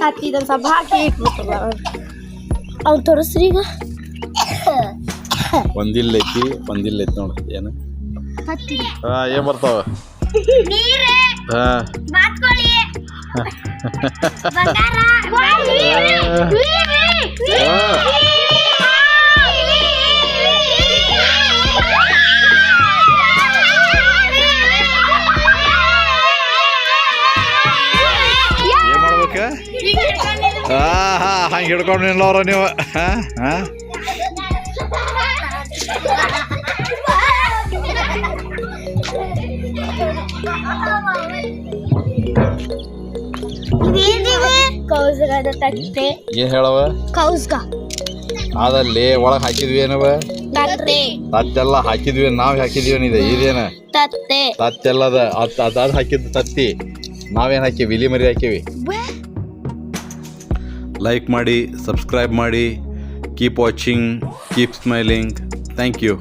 ಹತ್ತಿದ ಸಭಾ ಹಾಕಿ ಇಟ್ಬಿಟ್ಟಲ್ಲ ಅವ್ನು ತೋರಿಸ್ರಿ ಈಗ ಒಂದಿಲ್ಲ ಐತಿ ಒಂದಿಲ್ಲ ಐತಿ ನೋಡು ಏನು? ಹಾ ಏನ್ ಏನು ಬರ್ತಾವ ಹಾ. ಹಾಂ. ಬಾತ್ಕೋಳಿ ಬಂಗಾರ ಏನು ಮಾಡ್ಬೇಕು ಹಾಂ ಹಾಂ ಹಂಗೆ ಹಿಡ್ಕೊಂಡು ನಿಲ್ಲವ್ರ ನೀವು ಹಾಂ ಹಾಂ ಕೌಸ್ಗದ ತಟ್ಟೆ. ಏನು ಹೇಳವ? ಕೌಸ್ಗ. ಅದಲ್ಲಿ ಒಳಗೆ ಹಾಕಿದ್ವಿ ಏನವ? ತಟ್ಟೆ. ತತ್ತೆಲ್ಲ ಹಾಕಿದ್ವಿ ನಾವು ಹಾಕಿದ್ವಿ ಇದೆ ಇದೇನ? ತತ್ತೆ ತತ್ತೆಲ್ಲದ ಅದು ಅದು ಹಾಕಿದ್ದು ತತ್ತಿ. ನಾವೇನು ಹಾಕಿವಿ? ಇಲಿ ಮರಿ ಹಾಕಿವಿ. ಲೈಕ್ ಮಾಡಿ ಸಬ್ಸ್ಕ್ರೈಬ್ ಮಾಡಿ keep watching keep smiling thank you